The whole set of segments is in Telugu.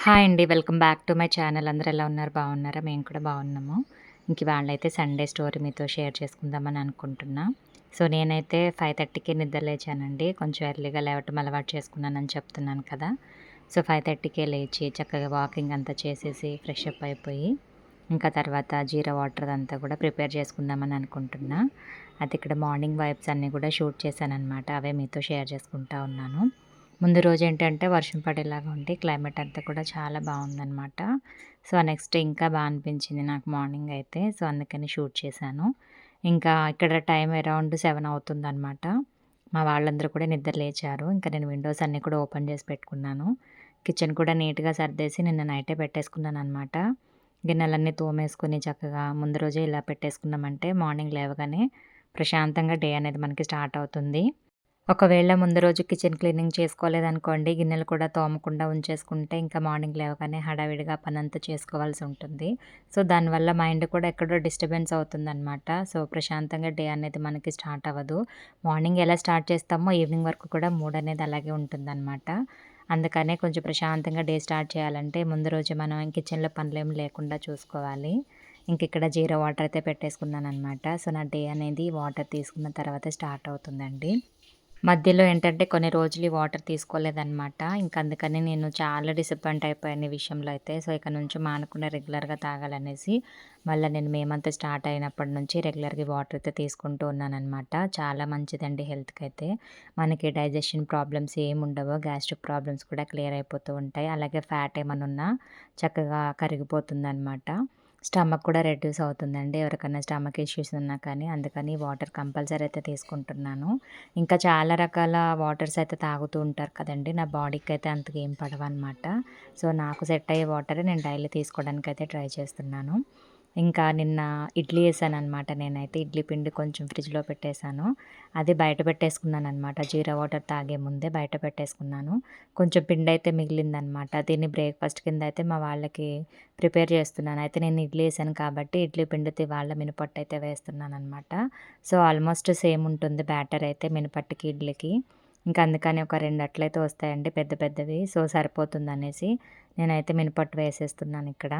హాయ్ అండి. Welcome back to my channel. అందరూ ఎలా ఉన్నారు? బాగున్నారా? మేము కూడా బాగున్నాము. ఇంక వాళ్ళైతే సండే స్టోరీ మీతో షేర్ చేసుకుందామని అనుకుంటున్నా. సో, నేనైతే 5:30కే నిద్ర లేచానండి. కొంచెం ఎర్లీగా లేవటం అలవాటు చేసుకున్నానని చెప్తున్నాను కదా! సో, 5:30కే లేచి చక్కగా వాకింగ్ అంతా చేసేసి ఫ్రెష్ అప్ అయిపోయి, ఇంకా తర్వాత జీరా వాటర్ అంతా కూడా ప్రిపేర్ చేసుకుందామని అనుకుంటున్నా. అది ఇక్కడ మార్నింగ్ వైబ్స్ అన్నీ కూడా షూట్ చేశాననమాట. అవే మీతో షేర్ చేసుకుంటా ఉన్నాను. ముందు రోజు ఏంటంటే వర్షం పడేలాగా ఉండి క్లైమేట్ అంతా కూడా చాలా బాగుందనమాట. సో, నెక్స్ట్ ఇంకా బాగా అనిపించింది నాకు మార్నింగ్ అయితే. సో, అందుకని షూట్ చేశాను. ఇంకా ఇక్కడ టైం అరౌండ్ సెవెన్ అవుతుందనమాట. మా వాళ్ళందరూ కూడా నిద్ర లేచారు. ఇంకా నేను విండోస్ అన్నీ కూడా ఓపెన్ చేసి పెట్టుకున్నాను. కిచెన్ కూడా నీట్‌గా సర్దేసి నిన్న నైటే పెట్టేసుకున్నాననమాట. గిన్నెలన్నీ తోమేసుకొని చక్కగా ముందు రోజే ఇలా పెట్టేసుకున్నామంటే మార్నింగ్ లేవగానే ప్రశాంతంగా డే అనేది మనకి స్టార్ట్ అవుతుంది. ఒకవేళ ముందు రోజు కిచెన్ క్లీనింగ్ చేసుకోలేదనుకోండి, గిన్నెలు కూడా తోమకుండా ఉంచేసుకుంటే ఇంకా మార్నింగ్ లేవగానే హడావిడిగా పనంతా చేసుకోవాల్సి ఉంటుంది. సో, దానివల్ల మైండ్ కూడా ఎక్కడో డిస్టర్బెన్స్ అవుతుందనమాట. సో, ప్రశాంతంగా డే అనేది మనకి స్టార్ట్ అవ్వదు. మార్నింగ్ ఎలా స్టార్ట్ చేస్తామో ఈవినింగ్ వరకు కూడా మూడ్ అనేది అలాగే ఉంటుందన్నమాట అందుకనే కొంచెం ప్రశాంతంగా డే స్టార్ట్ చేయాలంటే ముందు రోజు మనం కిచెన్‌లో పనులేమి లేకుండా చూసుకోవాలి. ఇంక ఇక్కడ జీరా వాటర్ అయితే పెట్టేసుకున్నాననమాట. సో, నా డే అనేది వాటర్ తీసుకున్న తర్వాత స్టార్ట్ అవుతుందండి. మధ్యలో ఏంటంటే కొన్ని రోజులు ఈ వాటర్ తీసుకోలేదనమాట. ఇంకా అందుకని నేను చాలా డిసప్పాయింట్ అయిపోయాను ఈ విషయంలో అయితే. సో, ఇక నుంచి మానకుండా రెగ్యులర్‌గా తాగాలనేసి మళ్ళీ నేను మేమంతా స్టార్ట్ అయినప్పటి నుంచి రెగ్యులర్‌గా వాటర్ అయితే తీసుకుంటూ ఉన్నానమాట చాలా మంచిదండి హెల్త్కి అయితే మనకి డైజెషన్ ప్రాబ్లమ్స్ ఏమి ఉండవు. గ్యాస్ట్రిక్ ప్రాబ్లమ్స్ కూడా క్లియర్ అయిపోతూ ఉంటాయి. అలాగే ఫ్యాట్ ఏమన్నా ఉన్నా చక్కగా కరిగిపోతుందనమాట. స్టమక్ కూడా రెడ్యూస్ అవుతుందండి. ఎవరికైనా స్టమక్ ఇష్యూస్ ఉన్నా కానీ అందుకని వాటర్ కంపల్సరీ అయితే తీసుకుంటున్నాను. ఇంకా చాలా రకాల వాటర్స్ అయితే తాగుతూ ఉంటారు కదండి నా బాడీకి అయితే అంతగా ఏం పడవన్నమాట సో, నాకు సెట్ అయ్యే వాటరే నేను డైలీ తీసుకోవడానికి అయితే ట్రై చేస్తున్నాను. ఇంకా నిన్న ఇడ్లీ వేసాను అనమాట నేనైతే. ఇడ్లీ పిండి కొంచెం ఫ్రిడ్జ్‌లో పెట్టేసాను. అది బయట పెట్టేసుకున్నాను అనమాట జీరా వాటర్ తాగే ముందే బయట పెట్టేసుకున్నాను. కొంచెం పిండి అయితే మిగిలిందనమాట. దీన్ని బ్రేక్‌ఫాస్ట్ కింద అయితే మా వాళ్ళకి ప్రిపేర్ చేస్తున్నాను. అయితే నేను ఇడ్లీ వేసాను కాబట్టి ఇడ్లీ పిండితో వాళ్ళ మినపట్టు అయితే వేస్తున్నాను అనమాట సో, ఆల్మోస్ట్ సేమ్ ఉంటుంది బ్యాటర్ అయితే మినపట్టుకి, ఇడ్లీకి. ఇంకా అందుకని ఒక రెండు అట్లయితే వస్తాయండి పెద్ద పెద్దవి. సో, సరిపోతుంది అనేసి నేనైతే మినపట్టు వేసేస్తున్నాను ఇక్కడ.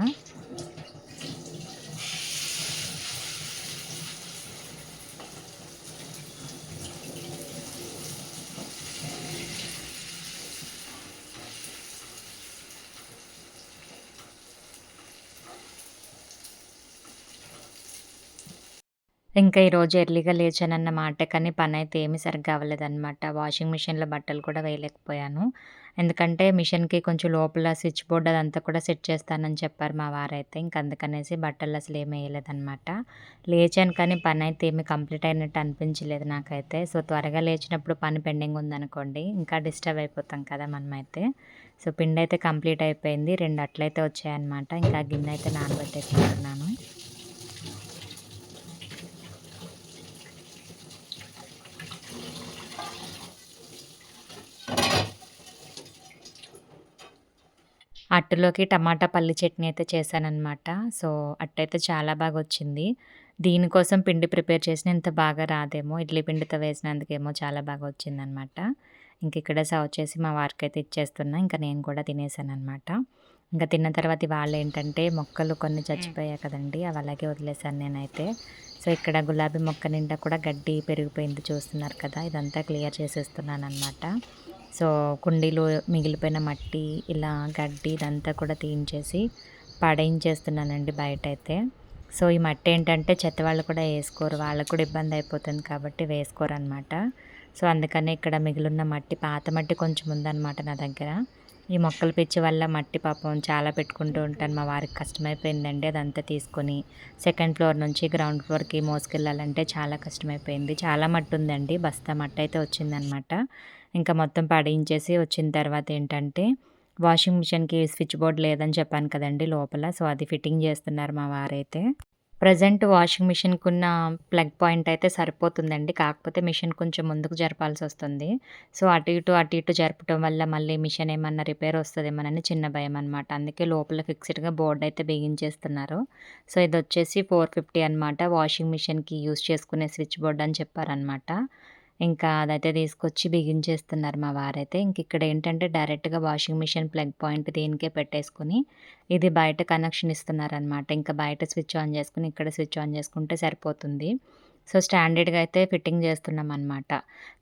ఇంకా ఈరోజు ఎర్లీగా లేచానన్నమాట. కానీ పనైతే ఏమీ సరిగ్గా అవ్వలేదనమాట. వాషింగ్ మిషన్‌లో బట్టలు కూడా వేయలేకపోయాను. ఎందుకంటే మిషన్‌కి కొంచెం లోపల స్విచ్ బోర్డ్ అదంతా కూడా సెట్ చేస్తానని చెప్పారు మా వారైతే. ఇంక అందుకనేసి బట్టలు అసలు ఏమి వేయలేదనమాట. లేచాను కానీ పని అయితే ఏమి కంప్లీట్ అయినట్టు అనిపించలేదు నాకైతే. సో, త్వరగా లేచినప్పుడు పని పెండింగ్ ఉందనుకోండి ఇంకా డిస్టర్బ్ అయిపోతాం కదా మనమైతే. సో, పిండి అయితే కంప్లీట్ అయిపోయింది. రెండు అట్లయితే వచ్చాయన్నమాట. ఇంకా గిన్నె అయితే నానబెట్టేసుకుంటున్నాను. అట్టులోకి టమాటా పల్లి చట్నీ అయితే చేశాననమాట. సో, అట్టయితే చాలా బాగొచ్చింది. దీనికోసం పిండి ప్రిపేర్ చేసినా ఇంత బాగా రాదేమో. ఇడ్లీ పిండితో వేసినందుకేమో చాలా బాగా వచ్చిందనమాట. ఇంక ఇక్కడ సర్వ్ చేసి మా వారికైతే ఇచ్చేస్తున్నా. ఇంక నేను కూడా తినేసాననమాట. ఇంక తిన్న తర్వాత ఇవాళ ఏంటంటే మొక్కలు కొన్ని చచ్చిపోయాయి కదండీ! అవి అలాగే వదిలేసాను నేనైతే. సో, ఇక్కడ గులాబీ మొక్క నిండా కూడా గడ్డి పెరిగిపోయింది చూస్తున్నారు కదా! ఇదంతా క్లియర్ చేసేస్తున్నాననమాట. సో, కుండీలో మిగిలిపోయిన మట్టి, ఇలా గడ్డి ఇదంతా కూడా తీయించేసి పడేయించేస్తున్నానండి అయితే సో, ఈ మట్టి ఏంటంటే చెత్త వాళ్ళు కూడా వేసుకోరు వాళ్ళకి కూడా ఇబ్బంది అయిపోతుంది కాబట్టి వేసుకోరు అనమాట సో, అందుకనే ఇక్కడ మిగిలిన మట్టి పాత మట్టి కొంచెం ఉందన్నమాట నా దగ్గర. ఈ మొక్కల పిచ్చి వల్ల మట్టి పాపం చాలా పెట్టుకుంటూ ఉంటాను. మా వారికి కష్టమైపోయిందండి అదంతా తీసుకొని సెకండ్ ఫ్లోర్ నుంచి గ్రౌండ్ ఫ్లోర్‌కి మోసుకెళ్ళాలంటే చాలా కష్టమైపోయింది. చాలా మట్టి ఉందండి. బస్తా మట్టి అయితే వచ్చిందనమాట. ఇంకా మొత్తం పడేయించేసి వచ్చిన తర్వాత ఏంటంటే వాషింగ్ మిషన్‌కి స్విచ్ బోర్డ్ లేదని చెప్పాను కదండి లోపల. సో, అది ఫిట్టింగ్ చేస్తున్నారు మా వారైతే. ప్రజెంట్ వాషింగ్ మిషన్‌కున్న ప్లగ్ పాయింట్ అయితే సరిపోతుందండి. కాకపోతే మిషన్ కొంచెం ముందుకు జరపాల్సి వస్తుంది సో, అటు ఇటు, అటు ఇటు జరపటం వల్ల మళ్ళీ మిషన్ ఏమన్నా రిపేర్ వస్తుందేమోనని చిన్న భయం అనమాట అందుకే లోపల ఫిక్స్‌డ్‌గా బోర్డ్ అయితే బిగించేస్తున్నారు. సో, ఇది వచ్చేసి ఫోర్ ఫిఫ్టీ అనమాట. వాషింగ్ మిషన్‌కి యూజ్ చేసుకునే స్విచ్ బోర్డ్ అని చెప్పారనమాట. ఇంకా అదైతే తీసుకొచ్చి బిగించేస్తున్నారు మా వారైతే. ఇంక ఇక్కడ ఏంటంటే డైరెక్ట్‌గా వాషింగ్ మిషన్ ప్లగ్ పాయింట్ దీనికే పెట్టేసుకొని, ఇది బయట కనెక్షన్ ఇస్తున్నారనమాట. ఇంకా బయట స్విచ్ ఆన్ చేసుకుని ఇక్కడ స్విచ్ ఆన్ చేసుకుంటే సరిపోతుంది. సో, స్టాండర్డ్‌గా అయితే ఫిట్టింగ్ చేస్తున్నాం అనమాట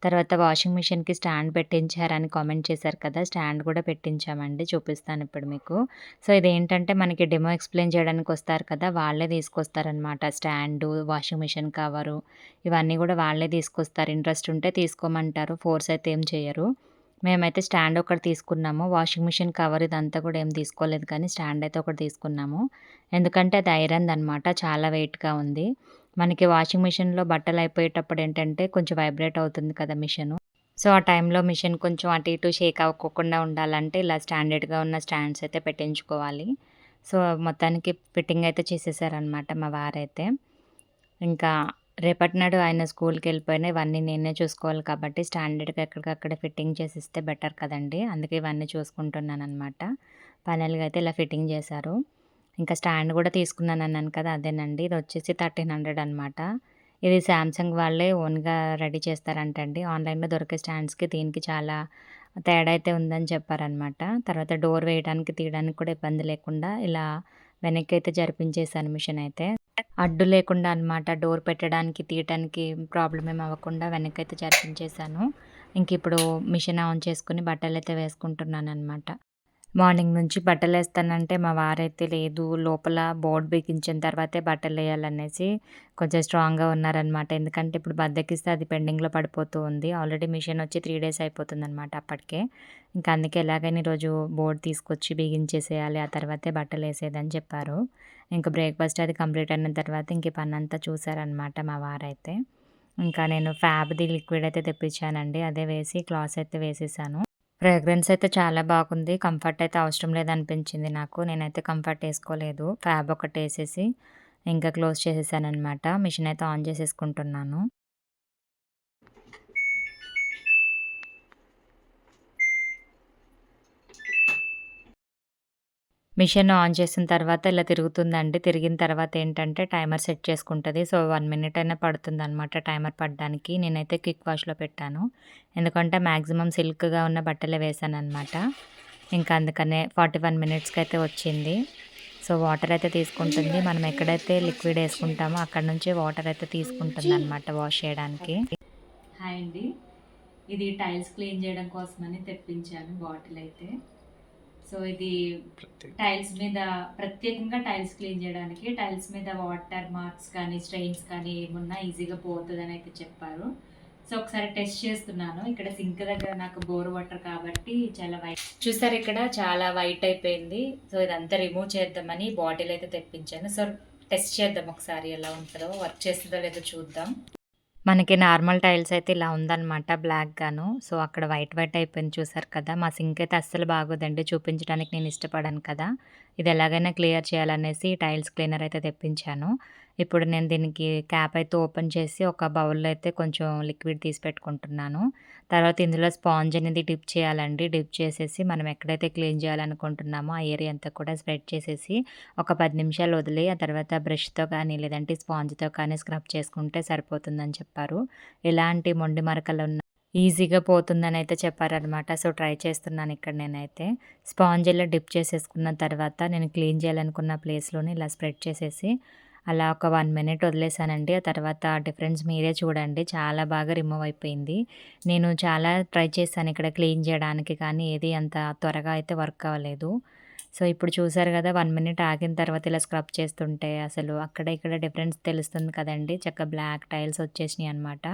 తర్వాత వాషింగ్ మిషన్‌కి స్టాండ్ పెట్టించారని కామెంట్ చేశారు కదా! స్టాండ్ కూడా పెట్టించామండి. చూపిస్తాను ఇప్పుడు మీకు. సో, ఇదేంటంటే మనకి డెమో ఎక్స్‌ప్లెయిన్ చేయడానికి వస్తారు కదా! వాళ్ళే తీసుకొస్తారనమాట. స్టాండు, వాషింగ్ మిషన్ కవరు ఇవన్నీ కూడా వాళ్ళే తీసుకొస్తారు. ఇంట్రెస్ట్ ఉంటే తీసుకోమంటారు. ఫోర్స్ అయితే ఏం చేయరు. మేమైతే స్టాండ్ ఒకటి తీసుకున్నాము. వాషింగ్ మిషన్ కవర్ ఇదంతా కూడా ఏం తీసుకోలేదు కానీ స్టాండ్ అయితే ఒకటి తీసుకున్నాము. ఎందుకంటే అది ఐరన్‌దనమాట. చాలా వెయిట్‌గా ఉంది. మనకి వాషింగ్ మిషన్‌లో బట్టలు అయిపోయేటప్పుడు ఏంటంటే కొంచెం వైబ్రేట్ అవుతుంది కదా మిషన్ సో, ఆ టైంలో మిషన్ కొంచెం అటు ఇటు షేక్ అవ్వకుండా ఉండాలంటే ఇలా స్టాండర్డ్‌గా ఉన్న స్టాండ్స్ అయితే పెట్టించుకోవాలి. సో, మొత్తానికి ఫిట్టింగ్ అయితే చేసేసారనమాట మా వారైతే. ఇంకా రేపటి నాడు ఆయన స్కూల్‌కెళ్ళిపోయినా ఇవన్నీ నేనే చూసుకోవాలి కాబట్టి స్టాండర్డ్‌గా ఎక్కడికక్కడ ఫిట్టింగ్ చేసి ఇస్తే బెటర్ కదండి అందుకే ఇవన్నీ చూసుకుంటున్నాను అనమాట ఫైనల్‌గా అయితే ఇలా ఫిట్టింగ్ చేశారు. ఇంకా స్టాండ్ కూడా తీసుకున్నాను అన్నాను కదా! అదేనండి. ఇది వచ్చేసి థర్టీన్ హండ్రెడ్ అనమాట. ఇది శాంసంగ్ వాళ్ళే ఓన్‌గా రెడీ చేస్తారంటండి. ఆన్‌లైన్‌లో దొరికే స్టాండ్స్‌కి దీనికి చాలా తేడా అయితే ఉందని చెప్పారనమాట. తర్వాత డోర్ వేయడానికి, తీయడానికి కూడా ఇబ్బంది లేకుండా ఇలా వెనక్కి అయితే జరిపించేసాను మిషన్ అయితే. అడ్డు లేకుండా అనమాట. డోర్ పెట్టడానికి, తీయటానికి ప్రాబ్లం ఏమి అవ్వకుండా వెనకైతే వెనక్కైతే ఇంక ఇప్పుడు మిషన్ ఆన్ చేసుకొని బట్టలైతే వేసుకుంటున్నాననమాట. మార్నింగ్ నుంచి బట్టలు వేస్తానంటే మా వారైతే లేదు లోపల బోర్డ్ బిగించిన తర్వాతే బట్టలు వేయాలనేసి కొంచెం స్ట్రాంగ్‌గా ఉన్నారనమాట. ఎందుకంటే ఇప్పుడు బద్దకిస్తే అది పెండింగ్‌లో పడిపోతూ ఉంది. ఆల్రెడీ మిషన్ వచ్చి త్రీ డేస్ అయిపోతుందనమాట అప్పటికే. ఇంకా అందుకే ఎలాగైనా ఈరోజు బోర్డ్ తీసుకొచ్చి బిగించేసేయాలి. ఆ తర్వాతే బట్టలు వేసేదని చెప్పారు. ఇంకా బ్రేక్‌ఫాస్ట్ అది కంప్లీట్ అయిన తర్వాత ఇంక పని పనంతా చూసారనమాట మా వారైతే. ఇంకా నేను ఫ్యాబ్‌ది లిక్విడ్ అయితే తెప్పించానండి. అదే వేసి క్లాత్ అయితే వేసేసాను. ఫ్రేగ్రెన్స్ అయితే చాలా బాగుంది. కంఫర్ట్ అయితే అవసరం లేదనిపించింది నాకు. నేనైతే కంఫర్ట్ వేసుకోలేదు ఫ్యాబ్ ఒకటి వేసేసి ఇంకా క్లోజ్ చేసేసాననమాట. మిషన్ అయితే ఆన్ చేసేసుకుంటున్నాను. మిషన్ ఆన్ చేసిన తర్వాత ఇలా తిరుగుతుందండి. తిరిగిన తర్వాత ఏంటంటే టైమర్ సెట్ చేసుకుంటుంది సో, వన్ మినిట్ అయినా పడుతుంది అనమాట టైమర్ పడడానికి. నేనైతే క్విక్ వాష్‌లో పెట్టాను. ఎందుకంటే మ్యాక్సిమం సిల్క్‌గా ఉన్న బట్టలే వేశాననమాట. ఇంకా అందుకనే ఫార్టీ వన్ మినిట్స్కి అయితే వచ్చింది. సో, వాటర్ అయితే తీసుకుంటుంది. మనం ఎక్కడైతే లిక్విడ్ వేసుకుంటామో అక్కడ నుంచి వాటర్ అయితే తీసుకుంటుందనమాట వాష్ చేయడానికి. హాయ్ అండి. ఇది టైల్స్ క్లీన్ చేయడం కోసమని తెప్పించాను బాటిల్ అయితే. సో, ఇది టైల్స్ మీద ప్రత్యేకంగా టైల్స్ క్లీన్ చేయడానికి టైల్స్ మీద వాటర్ మార్క్స్ కానీ, స్ట్రెయిన్స్ కానీ ఏమున్నా ఈజీగా పోతదని అయితే చెప్పారు. సో, ఒకసారి టెస్ట్ చేస్తున్నాను. ఇక్కడ సింక్ దగ్గర నాకు బోర్ వాటర్ కాబట్టి చాలా వైట్ చూసారు ఇక్కడ చాలా వైట్ అయిపోయింది. సో, ఇదంతా రిమూవ్ చేద్దామని బాటిల్ అయితే తెప్పించాను. సో, టెస్ట్ చేద్దాం ఒకసారి ఎలా ఉంటదో. వర్క్ చేస్తుందో లేదో చూద్దాం. మనకి నార్మల్ టైల్స్ అయితే ఇలా ఉందన్నమాట బ్లాక్‌గాను. సో, అక్కడ వైట్ వైట్ అయిపోయింది చూసారు కదా! మా సింక్ అయితే అస్సలు బాగోదండి. చూపించడానికి నేను ఇష్టపడను కదా! ఇది ఎలాగైనా క్లియర్ చేయాలనేసి టైల్స్ క్లీనర్ అయితే తెప్పించాను. ఇప్పుడు నేను దీనికి క్యాప్ అయితే ఓపెన్ చేసి ఒక బౌల్‌లో అయితే కొంచెం లిక్విడ్ తీసి పెట్టుకుంటున్నాను. తర్వాత ఇందులో స్పాంజ్ అనేది డిప్ చేయాలండి. డిప్ చేసేసి మనం ఎక్కడైతే క్లీన్ చేయాలనుకుంటున్నామో ఆ ఏరియా అంతా కూడా స్ప్రెడ్ చేసేసి ఒక పది నిమిషాలు వదిలి ఆ తర్వాత బ్రష్‌తో కానీ లేదంటే స్పాంజ్‌తో కానీ స్క్రబ్ చేసుకుంటే సరిపోతుందని చెప్పారు. ఎలాంటి మొండి మరకలు ఉన్న ఈజీగా పోతుందని అయితే చెప్పారనమాట. సో, ట్రై చేస్తున్నాను ఇక్కడ నేనైతే. స్పాంజ్ ఇలా డిప్ చేసేసుకున్న తర్వాత నేను క్లీన్ చేయాలనుకున్న ప్లేస్‌లోని ఇలా స్ప్రెడ్ చేసేసి అలా ఒక వన్ మినిట్ వదిలేసానండి. ఆ తర్వాత డిఫరెన్స్ మీరే చూడండి. చాలా బాగా రిమూవ్ అయిపోయింది. నేను చాలా ట్రై చేశాను ఇక్కడ క్లీన్ చేయడానికి కానీ ఏది అంత త్వరగా అయితే వర్క్ అవ్వలేదు. సో, ఇప్పుడు చూసారు కదా! వన్ మినిట్ ఆగిన తర్వాత ఇలా స్క్రబ్ చేస్తుంటే అసలు అక్కడ ఇక్కడ డిఫరెన్స్ తెలుస్తుంది కదండి చక్క బ్లాక్ టైల్స్ వచ్చేసినాయి అనమాట.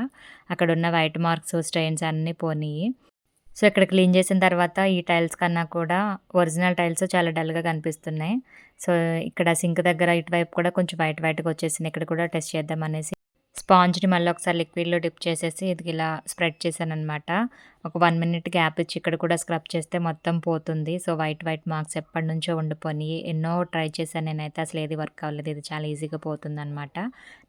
అక్కడున్న వైట్ మార్క్స్, స్ట్రెయిన్స్ అన్నీ పోనీ సో, ఇక్కడ క్లీన్ చేసిన తర్వాత ఈ టైల్స్ కన్నా కూడా ఒరిజినల్ టైల్స్ చాలా డల్‌గా కనిపిస్తున్నాయి. సో, ఇక్కడ సింక్ దగ్గర ఇటువైపు కూడా కొంచెం వైట్ వైట్‌గా వచ్చేసింది ఇక్కడ కూడా టెస్ట్ చేద్దామనేసి స్పాంజ్‌ని మళ్ళీ ఒకసారి లిక్విడ్‌లో డిప్ చేసేసి ఇది ఇలా స్ప్రెడ్ చేశాననమాట. ఒక వన్ మినిట్ గ్యాప్ ఇచ్చి ఇక్కడ కూడా స్క్రబ్ చేస్తే మొత్తం పోతుంది. సో, వైట్ వైట్ మార్క్స్ ఎప్పటినుంచో ఉండిపోయి ఎన్నో ట్రై చేశాను నేనైతే అసలు ఏది వర్క్ అవ్వలేదు. ఇది చాలా ఈజీగా పోతుందనమాట.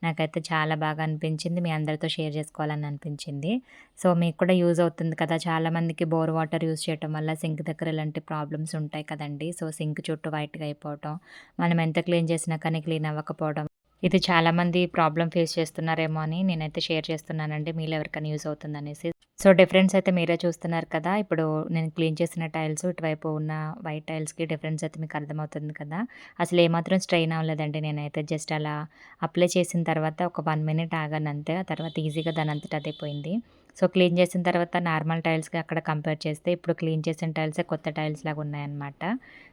నాకైతే చాలా బాగా అనిపించింది. మీ అందరితో షేర్ చేసుకోవాలని అనిపించింది. సో, మీకు కూడా యూజ్ అవుతుంది కదా! చాలామందికి బోర్ వాటర్ యూజ్ చేయటం వల్ల సింక్ దగ్గర ఇలాంటి ప్రాబ్లమ్స్ ఉంటాయి కదండీ! సో, సింక్ చుట్టూ వైట్‌గా అయిపోవటం, మనం ఎంత క్లీన్ చేసినా కానీ క్లీన్ అవ్వకపోవడం ఇది చాలామంది ప్రాబ్లం ఫేస్ చేస్తున్నారేమో అని నేనైతే షేర్ చేస్తున్నానండి. మీలో ఎవరికైనా యూజ్ అవుతుందనేసి. సో, డిఫరెన్స్ అయితే మీరే చూస్తున్నారు కదా! ఇప్పుడు నేను క్లీన్ చేసిన టైల్స్ ఇటువైపు ఉన్న వైట్ టైల్స్‌కి డిఫరెన్స్ అయితే మీకు అర్థమవుతుంది కదా! అసలు ఏమాత్రం స్ట్రెయిన్ అవ్వలేదండి నేనైతే. జస్ట్ అలా అప్లై చేసిన తర్వాత ఒక వన్ మినిట్ ఆగానంతే. ఆ తర్వాత ఈజీగా దాని అంతటా అదే పోయింది. సో, క్లీన్ చేసిన తర్వాత నార్మల్ టైల్స్‌కి అక్కడ కంపేర్ చేస్తే ఇప్పుడు క్లీన్ చేసిన టైల్సే కొత్త టైల్స్ లాగా ఉన్నాయన్నమాట.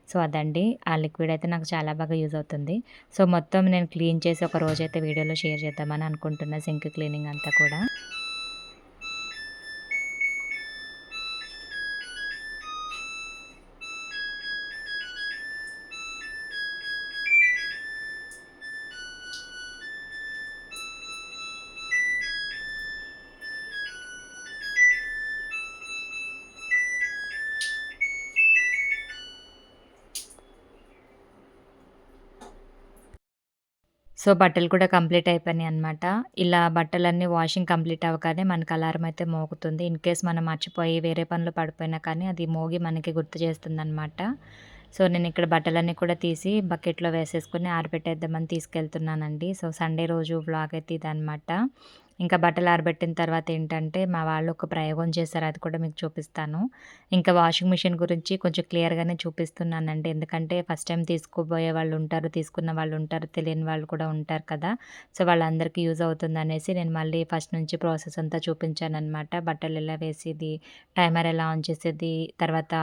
సో, అదండి. ఆ లిక్విడ్ అయితే నాకు చాలా బాగా యూజ్ అవుతుంది. సో, మొత్తం నేను క్లీన్ చేసి ఒక రోజైతే వీడియోలో షేర్ చేద్దామని అనుకుంటున్నా సింక్ క్లీనింగ్ అంతా కూడా. సో, బట్టలు కూడా కంప్లీట్ అయిపోయినాయన్నమాట. ఇలా బట్టలన్నీ వాషింగ్ కంప్లీట్ అవ్వగానే మనకు అలారం అయితే మోగుతుంది. ఇన్ కేస్ మనం మర్చిపోయి వేరే పనులు పడిపోయినా కానీ అది మోగి మనకి గుర్తు చేస్తుందనమాట. సో, నేను ఇక్కడ బట్టలన్నీ కూడా తీసి బకెట్‌లో వేసేసుకొని ఆరబెట్టేద్దామని తీసుకెళ్తున్నానండి. సో, సండే రోజు వ్లాగ్ అయితే ఇదనమాట. ఇంకా బట్టలు ఆరబెట్టిన తర్వాత ఏంటంటే, మా వాళ్ళు ఒక ప్రయోగం చేశారు. అది కూడా మీకు చూపిస్తాను. ఇంకా వాషింగ్ మిషన్ గురించి కొంచెం క్లియర్‌గానే చూపిస్తున్నానండి. ఎందుకంటే ఫస్ట్ టైం తీసుకోబోయే వాళ్ళు ఉంటారు, తీసుకున్న వాళ్ళు ఉంటారు, తెలియని వాళ్ళు కూడా ఉంటారు కదా! సో, వాళ్ళందరికీ యూజ్ అవుతుంది అనేసి నేను మళ్ళీ ఫస్ట్ నుంచి ప్రాసెస్ అంతా చూపించాననమాట. బట్టలు ఎలా వేసేది, టైమర్ ఎలా ఆన్ చేసేది, తర్వాత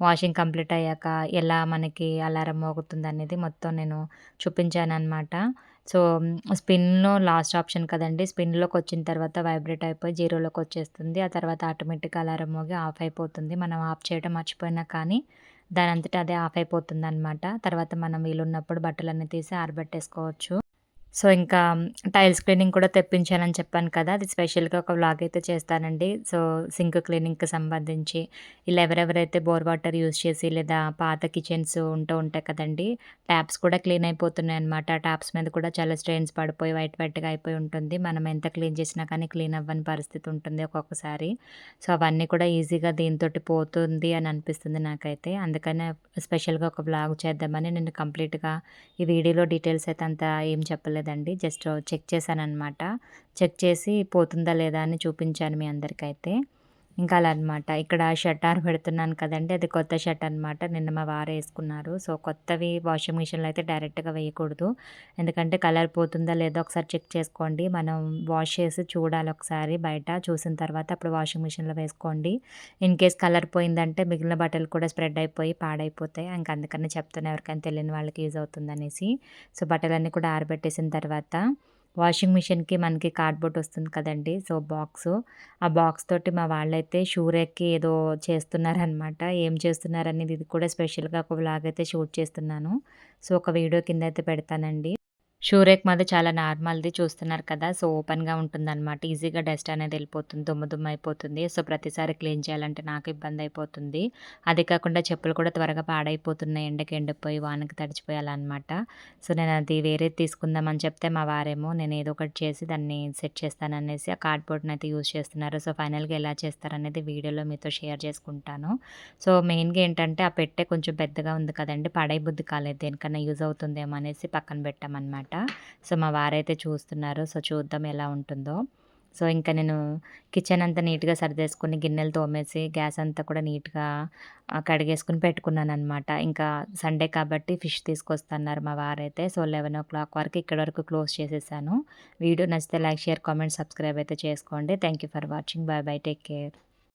వాషింగ్ కంప్లీట్ అయ్యాక ఎలా మనకి అలారం మోగుతుందనేది మొత్తం నేను చూపించాను అనమాట సో, స్పిన్‌లో లాస్ట్ ఆప్షన్ కదండి స్పిన్లోకి వచ్చిన తర్వాత వైబ్రేట్ అయిపోయి జీరోలోకి వచ్చేస్తుంది ఆ తర్వాత ఆటోమేటిక్ అలారం మోగి ఆఫ్ అయిపోతుంది. మనం ఆఫ్ చేయడం మర్చిపోయినా కానీ దాని అంతటా అదే ఆఫ్ అయిపోతుందనమాట. తర్వాత మనం వీలున్నప్పుడు బట్టలన్నీ తీసి ఆరబెట్టేసుకోవచ్చు. సో, ఇంకా టైల్స్ క్లీనింగ్ కూడా తెప్పించానని చెప్పాను కదా! అది స్పెషల్‌గా ఒక వ్లాగ్ అయితే చేస్తానండి. సో, సింక్ క్లీనింగ్‌కి సంబంధించి ఇలా ఎవరెవరైతే బోర్ వాటర్ యూస్ చేసి లేదా పాత కిచెన్స్ ఉంటూ ఉంటాయి కదండీ! ట్యాప్స్ కూడా క్లీన్ అయిపోతున్నాయి అనమాట ట్యాప్స్ మీద కూడా చాలా స్ట్రెయిన్స్ పడిపోయి వైట్ వైట్‌గా అయిపోయి ఉంటుంది. మనం ఎంత క్లీన్ చేసినా కానీ క్లీన్ అవ్వని పరిస్థితి ఉంటుంది ఒక్కొక్కసారి. సో, అవన్నీ కూడా ఈజీగా దీనితోటి పోతుంది అని అనిపిస్తుంది నాకైతే. అందుకనే స్పెషల్‌గా ఒక వ్లాగ్ చేద్దామని నేను కంప్లీట్‌గా ఈ వీడియోలో డీటెయిల్స్ అయితే అంత ఏం చెప్పలేదు చెప్పలేదండి. జస్ట్ చెక్ చేశాననమాట. చెక్ చేసి పోతుందా లేదా అని చూపించాను మీ అందరికైతే. ఇంకా అలా అనమాట. ఇక్కడ షర్ట్ పెడుతున్నాను కదండి అది కొత్త షర్ట్ అనమాట. నిన్న మా వారు వేసుకున్నారు సో, కొత్తవి వాషింగ్ మిషన్‌లో అయితే డైరెక్ట్‌గా వేయకూడదు. ఎందుకంటే కలర్ పోతుందా లేదా ఒకసారి చెక్ చేసుకోండి. మనం వాష్ చేసి చూడాలి ఒకసారి బయట. చూసిన తర్వాత అప్పుడు వాషింగ్ మిషన్‌లో వేసుకోండి. ఇన్ కేస్ కలర్ పోయిందంటే మిగిలిన బట్టలు కూడా స్ప్రెడ్ అయిపోయి పాడైపోతాయి. ఇంకా అందుకని చెప్తున్నా ఎవరికైనా తెలియని వాళ్ళకి యూజ్ అవుతుందనేసి. సో, బట్టలన్నీ కూడా ఆరబెట్టేసిన తర్వాత వాషింగ్ మిషన్‌కి మనకి కార్డ్‌బోర్డ్ వస్తుంది కదండీ! So, box. ఆ బాక్స్ తోటి మా వాళ్ళైతే షూరెక్కి ఏదో చేస్తున్నారనమాట. ఏం చేస్తున్నారనేది ఇది కూడా స్పెషల్‌గా ఒక వ్లాగ్ అయితే షూట్ చేస్తున్నాను. సో, ఒక వీడియో కింద అయితే పెడతానండి. షూ రేక్ మాది చాలా నార్మల్‌ది చూస్తున్నారు కదా! సో, ఓపెన్‌గా ఉంటుందన్నమాట ఈజీగా డస్ట్ అనేది వెళ్ళిపోతుంది దుమ్ము దుమ్ము అయిపోతుంది. సో, ప్రతిసారి క్లీన్ చేయాలంటే నాకు ఇబ్బంది అయిపోతుంది. అది కాకుండా చెప్పులు కూడా త్వరగా పాడైపోతున్నాయి. ఎండకి ఎండిపోయి, వానకి తడిచిపోయాలన్నమాట సో, నేను అది వేరేది తీసుకుందామని చెప్తే మా వారేమో నేను ఏదో ఒకటి చేసి దాన్ని సెట్ చేస్తాననేసి ఆ కార్డ్‌బోర్డ్‌ని అయితే యూజ్ చేస్తున్నారు. సో, ఫైనల్‌గా ఎలా చేస్తారనేది వీడియోలో మీతో షేర్ చేసుకుంటాను. సో, మెయిన్‌గా ఏంటంటే ఆ పెట్టే కొంచెం పెద్దగా ఉంది కదండీ! బుద్ధి కాలేదు. దేనికన్నా యూజ్ అవుతుందేమో అనేసి పక్కన అనమాట సో, మా వారైతే చూస్తున్నారు. సో, చూద్దాం ఎలా ఉంటుందో. సో, ఇంకా నేను కిచెన్ అంతా నీట్‌గా సర్దేసుకుని గిన్నెలు తోమేసి గ్యాస్ అంతా కూడా నీట్‌గా కడిగేసుకుని పెట్టుకున్నాను అనమాట ఇంకా సండే కాబట్టి ఫిష్ తీసుకొస్తున్నారు మా వారైతే. సో, 11:00 వరకు ఇక్కడ వరకు క్లోజ్ చేసేసాను. వీడియో నచ్చితే లైక్, షేర్, కామెంట్, సబ్స్క్రైబ్ అయితే చేసుకోండి. Thank you for watching. Bye bye. Take care.